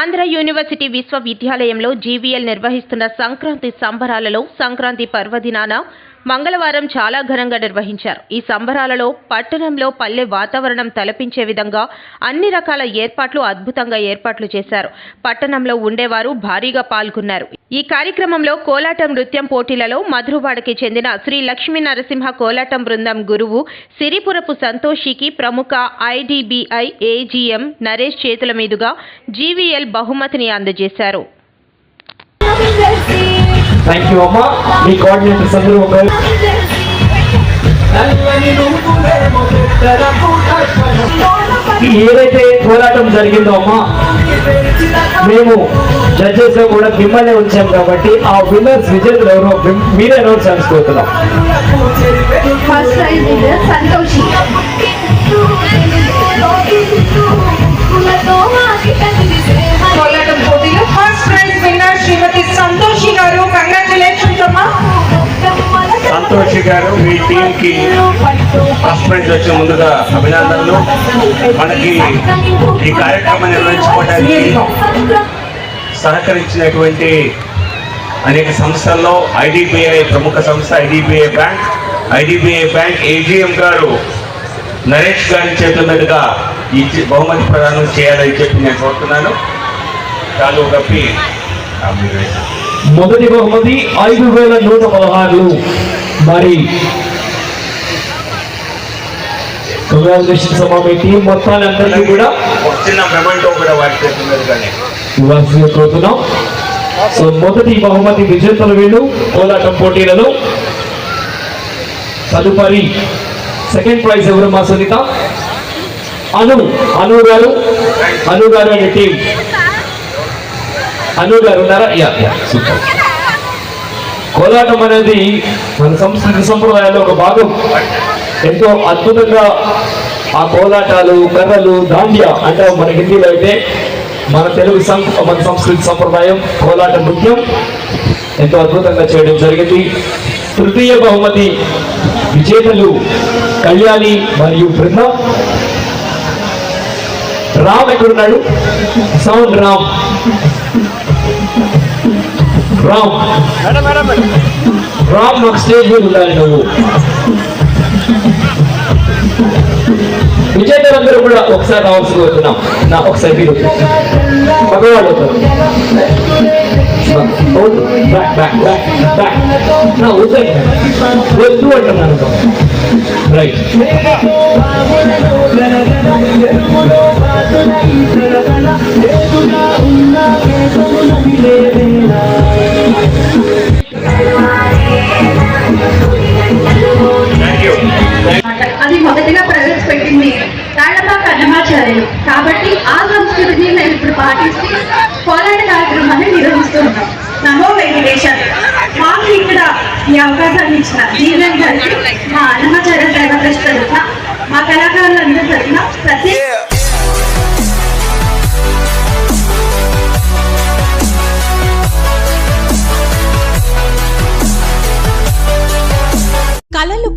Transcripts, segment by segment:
Andhra university విశ్వవిద్యాలయంలో జీవీఎల్ నిర్వహిస్తున్న సంక్రాంతి సంబరాలలో సంక్రాంతి పర్వదినాన మంగళవారం చాలా ఘనంగా నిర్వహించారు. ఈ సంబరాలలో పట్టణంలో పల్లె వాతావరణం తలపించే విధంగా అన్ని రకాల ఏర్పాట్లు అద్భుతంగా ఏర్పాట్లు చేశారు. పట్టణంలో ఉండేవారు భారీగా పాల్గొన్నారు. ఈ కార్యక్రమంలో కోలాటం నృత్యం పోటీలలో మధురవాడకి చెందిన శ్రీ లక్ష్మీ నరసింహ కోలాటం బృందం గురువు సిరిపురపు సంతోషికి ప్రముఖ ఐడిబిఐ ఏజీఎం నరేష్ చేతుల మీదుగా జీవీఎల్ బహుమతిని అందజేశారు. ఏదైతే పోరాటం జరిగిందో అమ్మా మేము జడ్జెస్లో కూడా మిమ్మల్ని ఉంచాం కాబట్టి ఆ విన్నర్స్ విజేతలు ఎవరో మీరే అనౌన్స్ చేసుకోతున్నాం. First prize Santoshi. టీంకి మీ ఫస్ట్ వచ్చే ముందుగా అభినందనలు. మనకి ఈ కార్యక్రమం నిర్వహించుకోవడానికి సహకరించినటువంటి అనేక సంస్థల్లో ఐడిబిఐ ప్రముఖ సంస్థ IDBI bank IDBI bank AGM గారు నరేష్ గారి చేతుల మీదుగా ఈ బహుమతి ప్రదానం చేయాలని చెప్పి నేను కోరుతున్నాను. చాలు కప్పి మొదటి బహుమతి ఐదు వేల నూట పదహారులు మరి కంగ్రాచులేషన్స్ అమ్మా మీ టీం మొత్తాన్ని అందరికీ కూడా చిన్న మెమెంటో కూడా ఇవ్వాల్సిందిగా కోరుతున్నాం సో మొదటి బహుమతి విజేతలు వీళ్ళు కోలాటం పోటీలలో. తదుపరి సెకండ్ ప్రైజ్ ఎవరు మా సునీత? అను అను గారు. అను గారు అనే టీం అను గారు ఉన్నారా? Yeah yeah super. కోలాటం అనేది మన సంస్కృతి సంప్రదాయాల్లో ఒక భాగం. ఎంతో అద్భుతంగా ఆ కోలాటాలు కర్రలు దాండ్యా అంటే మన హిందీలో అయితే మన తెలుగు సం మన సంస్కృతి సంప్రదాయం కోలాట నృత్యం ఎంతో అద్భుతంగా చేయడం జరిగింది. తృతీయ బహుమతి విజేతలు కళ్యాణి మరియు బృందం. రామ్ ఎక్కడున్నాడు? సౌండ్ రామ్. రామ్. రామ్ నాకు స్టేజ్ మీద ఉండాలి నువ్వు. విజేతలందరూ కూడా ఒకసారి రావాల్సి కోరుతున్నాం. నా ఒకసారి మీరు మగవాళ్ళు బ్యాక్ బ్యాక్ వద్దు అంటున్నాను రైట్ పాటిస్తూ పోరాట కార్యక్రమాన్ని నిర్వహిస్తున్నాం నమో వెంకటేశ్వర మాకు ఇక్కడ ఈ అవకాశాన్ని ఇచ్చిన జీవన్ గారికి మా అన్నమాచార్య సేవ ట్రస్ట్ తరఫున మా కళాకారులందరి తరఫున ప్రత్యేక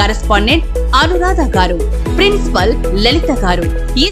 కరెస్పాండెంట్ అనురాధ గారు ప్రిన్సిపల్ లలిత గారు. ఈ